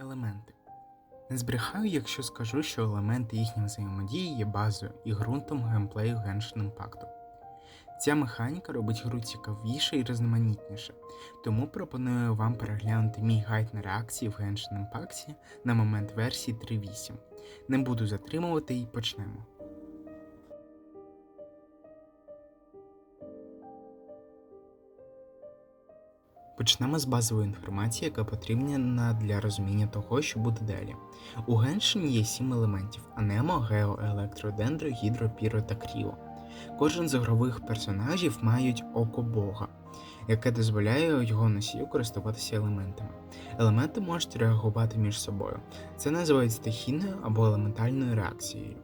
Елементи. Не збрехаю, якщо скажу, що елементи їхньої взаємодії є базою і ґрунтом геймплею Genshin Impact. Ця механіка робить гру цікавіше і різноманітніше, тому пропоную вам переглянути мій гайд на реакції в Genshin Impact на момент версії 3.8. Не буду затримувати і почнемо. Почнемо з базової інформації, яка потрібна для розуміння того, що буде далі. У Genshin є сім елементів: Анемо, Гео, Електро, Дендро, Гідро, Піро та Кріо. Кожен з ігрових персонажів мають око Бога, яке дозволяє його носію користуватися елементами. Елементи можуть реагувати між собою. Це називається стихійною або елементальною реакцією.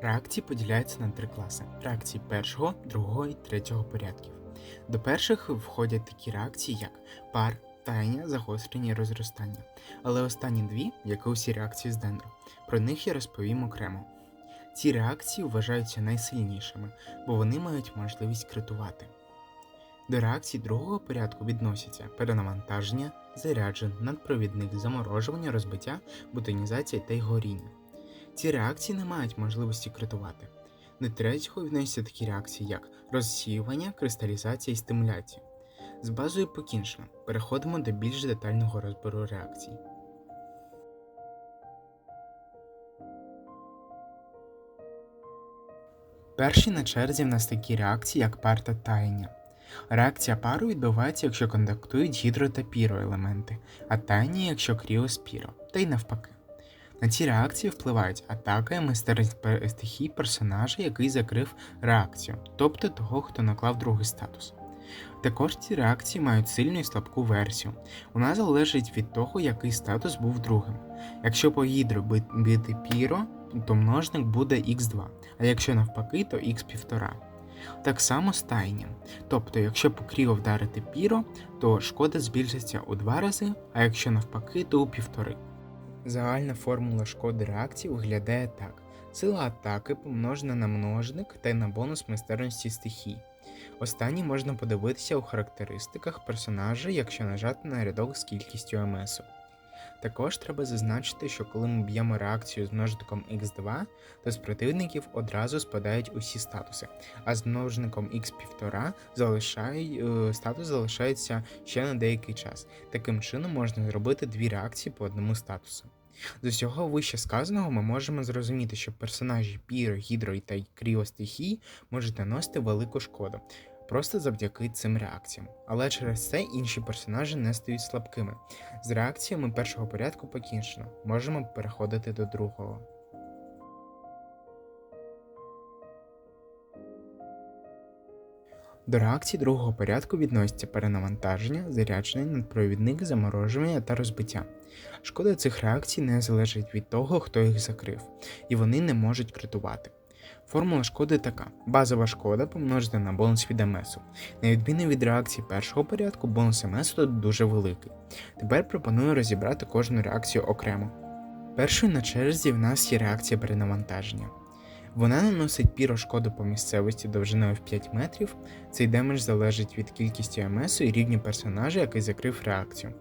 Реакції поділяються на три класи: реакції першого, другого і третього порядків. До перших входять такі реакції, як пар, таяння, загострення і розростання. Але останні дві, як і усі реакції з дендро, про них я розповім окремо. Ці реакції вважаються найсильнішими, бо вони мають можливість критувати. До реакцій другого порядку відносяться перенавантаження, заряджень, надпровідник, заморожування, розбиття, бутонізація та й горіння. Ці реакції не мають можливості критувати. До третього відносяться такі реакції, як розсіювання, кристалізація і стимуляція. З базою покінчено. Переходимо до більш детального розбору реакцій. Перші на черзі в нас такі реакції, як пар та таяння. Реакція пару відбувається, якщо контактують гідро та піро елементи, а таяння, якщо кріо з піро, та й навпаки. На ці реакції впливають атака і майстерність стихій персонажа, який закрив реакцію, тобто того, хто наклав другий статус. Також ці реакції мають сильну і слабку версію. Вона залежить від того, який статус був другим. Якщо по гідру бити піро, то множник буде х2, а якщо навпаки, то х1,5. Так само з таянням. Тобто, якщо по кріо вдарити піро, то шкода збільшиться у два рази, а якщо навпаки, то у півтори. Загальна формула шкоди реакції виглядає так: сила атаки помножена на множник та й на бонус майстерності стихій. Останні можна подивитися у характеристиках персонажа, якщо нажати на рядок з кількістю МСу. Також треба зазначити, що коли ми б'ємо реакцію з множником x2, то з противників одразу спадають усі статуси, а з множником x1,5 залишає, е, статус залишається ще на деякий час. Таким чином можна зробити дві реакції по одному статусу. З усього вище сказаного ми можемо зрозуміти, що персонажі Піро, Гідро та Кріо стихій можуть наносити велику шкоду просто завдяки цим реакціям. Але через це інші персонажі не стають слабкими. З реакціями першого порядку покінчено. Можемо переходити до другого. До реакцій другого порядку відносяться перенавантаження, зарядження, надпровідник, заморожування та розбиття. Шкода цих реакцій не залежить від того, хто їх закрив, і вони не можуть критувати. Формула шкоди така: базова шкода помножити на бонус від МСу. На відміну від реакції першого порядку, бонус МСу тут дуже великий. Тепер пропоную розібрати кожну реакцію окремо. Першою на черзі в нас є реакція перенавантаження. Вона наносить піро шкоду по місцевості довжиною в 5 метрів. Цей демедж залежить від кількості МСу і рівня персонажа, який закрив реакцію.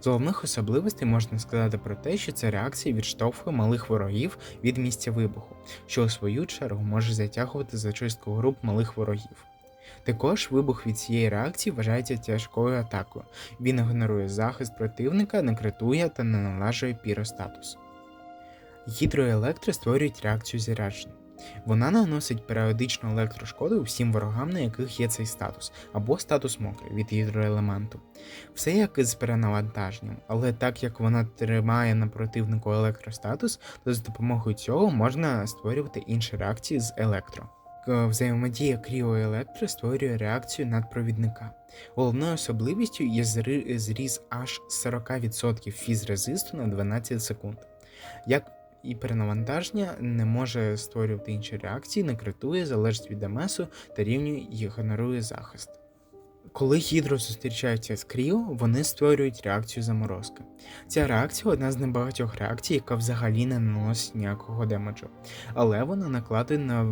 З головних особливостей можна сказати про те, що ця реакція відштовхує малих ворогів від місця вибуху, що у свою чергу може затягувати зачистку груп малих ворогів. Також вибух від цієї реакції вважається тяжкою атакою. Він генерує захист противника, не критує та не налажує піростатус. Гідро і електро створюють реакцію зарядження. Вона наносить періодичну електрошкоду всім ворогам, на яких є цей статус, або статус мокрий від гідроелементу. Все як із перенавантаженням, але так як вона тримає на противнику електростатус, то з допомогою цього можна створювати інші реакції з електро. Взаємодія Кріо і Електро створює реакцію надпровідника. Головною особливістю є зріз аж 40% фізрезисту на 12 секунд. Як і перенавантаження не може створювати інші реакції, не критує, залежить від МСу та рівню і генерує захист. Коли гідро зустрічаються з кріо, вони створюють реакцію заморозки. Ця реакція одна з небагатьох реакцій, яка взагалі не наносить ніякого демеджу, але вона накладає на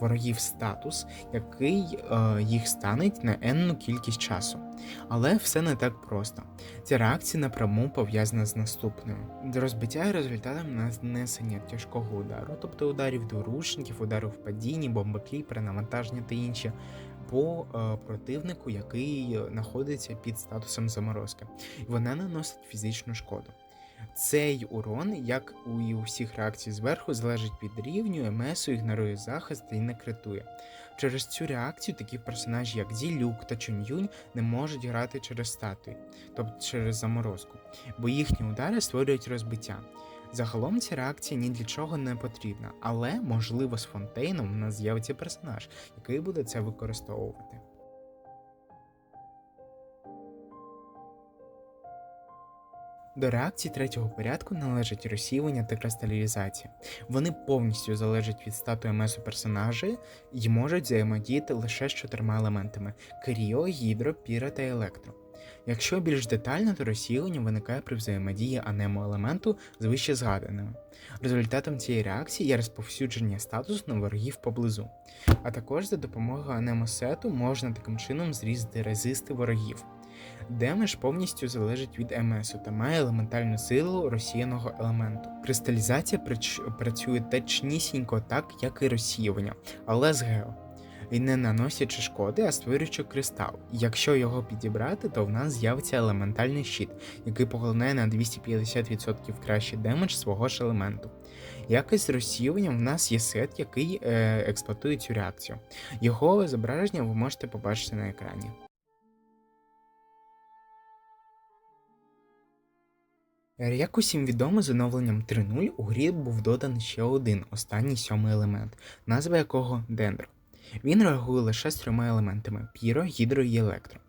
ворогів статус, який е, їх станеть на енну кількість часу. Але все не так просто. Ця реакція напряму пов'язана з наступною. Розбиття є результатом нанесення тяжкого удару, тобто ударів доручників, ударів в падінні, бомбаклі, перенавантаження та інші по е, противнику, який знаходиться під статусом заморозки. Вона наносить фізичну шкоду. Цей урон, як і у всіх реакцій зверху, залежить від рівню, МСу, ігнорує захист і не критує. Через цю реакцію такі персонажі, як Зілюк та Чун'юнь, не можуть грати через статуї, тобто через заморозку, бо їхні удари створюють розбиття. Загалом ця реакція ні для чого не потрібна, але, можливо, з фонтейном у нас з'явиться персонаж, який буде це використовувати. До реакцій третього порядку належать розсіювання та кристалізація. Вони повністю залежать від статуї месу персонажа і можуть взаємодіяти лише з чотирма елементами: кріо, гідро, піра та електро. Якщо більш детально, то розсіювання виникає при взаємодії анемо-елементу з вище згаданими. Результатом цієї реакції є розповсюдження статусу на ворогів поблизу. А також за допомогою анемосету можна таким чином зрізати резисти ворогів. Демедж повністю залежить від МСу та має елементальну силу розсіяного елементу. Кристалізація працює точнісінько так, як і розсіювання, але з гео і не наносячи шкоди, а створюючи кристал. Якщо його підібрати, то в нас з'явиться елементальний щит, який поглинає на 250% кращий демедж свого ж елементу. Якось розсіюванням в нас є сет, який е, експлуатує цю реакцію. Його зображення ви можете побачити на екрані. Як усім відомо, з оновленням 3.0 у грі був доданий ще один останній сьомий елемент, назва якого Дендро. Він реагує лише з трьома елементами піро, гідро і електро.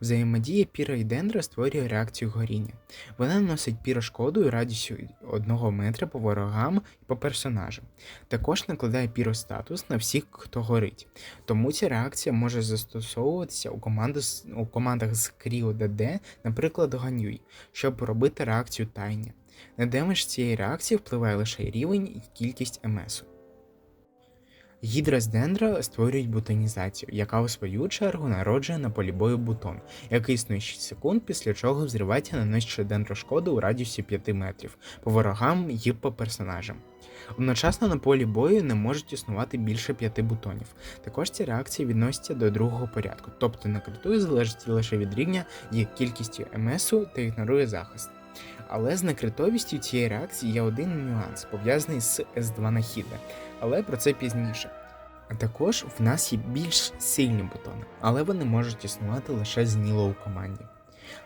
Взаємодія піро і дендро створює реакцію горіння. Вона наносить піро шкоду і радістю 1 метра по ворогам і по персонажам. Також накладає піростатус на всіх, хто горить. Тому ця реакція може застосовуватися у, команду, у командах з Кріо ДД, наприклад, Ганюй, щоб робити реакцію тайня. На демедж цієї реакції впливає лише рівень і кількість МСу. Гідра з дендра створюють бутонізацію, яка у свою чергу народжує на полі бою бутон, який існує 6 секунд, після чого взривається наносячи дендрошкоду у радіусі 5 метрів по ворогам і по персонажам. Одночасно на полі бою не можуть існувати більше 5 бутонів. Також ці реакції відносяться до другого порядку, тобто на критую залежить лише від рівня і кількістю МСу та ігнорує захист. Але з накритовістю цієї реакції є один нюанс, пов'язаний з S2 нахіда, але про це пізніше. А також в нас є більш сильні бутони, але вони можуть існувати лише з Ніло у команді.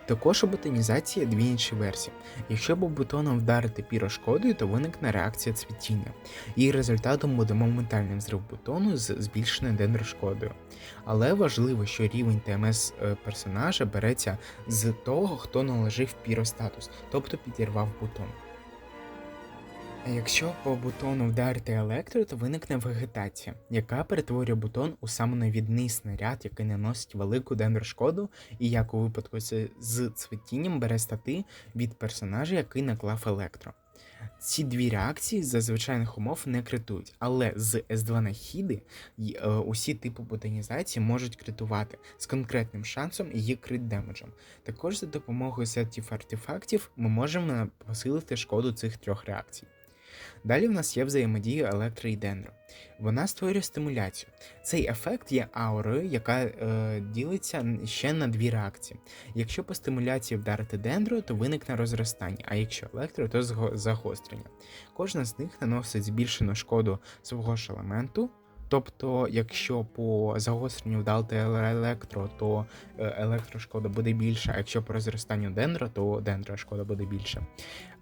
Також у ботанізації дві інші версії. Якщо б бутоном вдарити пірошкодою, то виникне реакція цвітіння, і результатом буде моментальний взрив бутону з збільшеною дендрошкодою. Але важливо, що рівень ТМС е, персонажа береться з того, хто наложив піростатус, тобто підірвав бутон. Якщо по бутону вдарити електро, то виникне вегетація, яка перетворює бутон у самонавідний снаряд, який наносить велику дендрошкоду, і як у випадку з цвітінням бере стати від персонажа, який наклав електро. Ці дві реакції за звичайних умов не критують, але з S2 нахіди е, усі типи ботанізації можуть критувати з конкретним шансом і крит демеджем. Також за допомогою сетів артефактів ми можемо посилити шкоду цих трьох реакцій. Далі в нас є взаємодія електро і дендро. Вона створює стимуляцію. Цей ефект є аурою, яка е, ділиться ще на дві реакції. Якщо по стимуляції вдарити дендро, то виникне розростання, а якщо електро, то загострення. Кожна з них наносить збільшену шкоду свого ж елементу. Тобто, якщо по загостренню вдалити електро, то е, електрошкода буде більша, а якщо по розростанню дендро, то дендрошкода буде більша.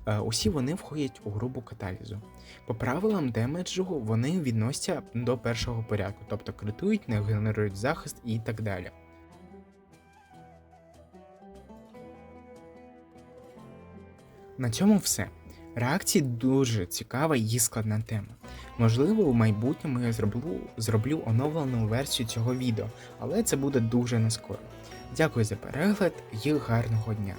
Е, усі вони входять у групу каталізу. По правилам демеджу вони відносяться до першого порядку, тобто критують, не генерують захист і так далі. На цьому все. Реакції дуже цікава і складна тема. Можливо, у майбутньому я зроблю зроблю оновлену версію цього відео, але це буде дуже не скоро. Дякую за перегляд і гарного дня!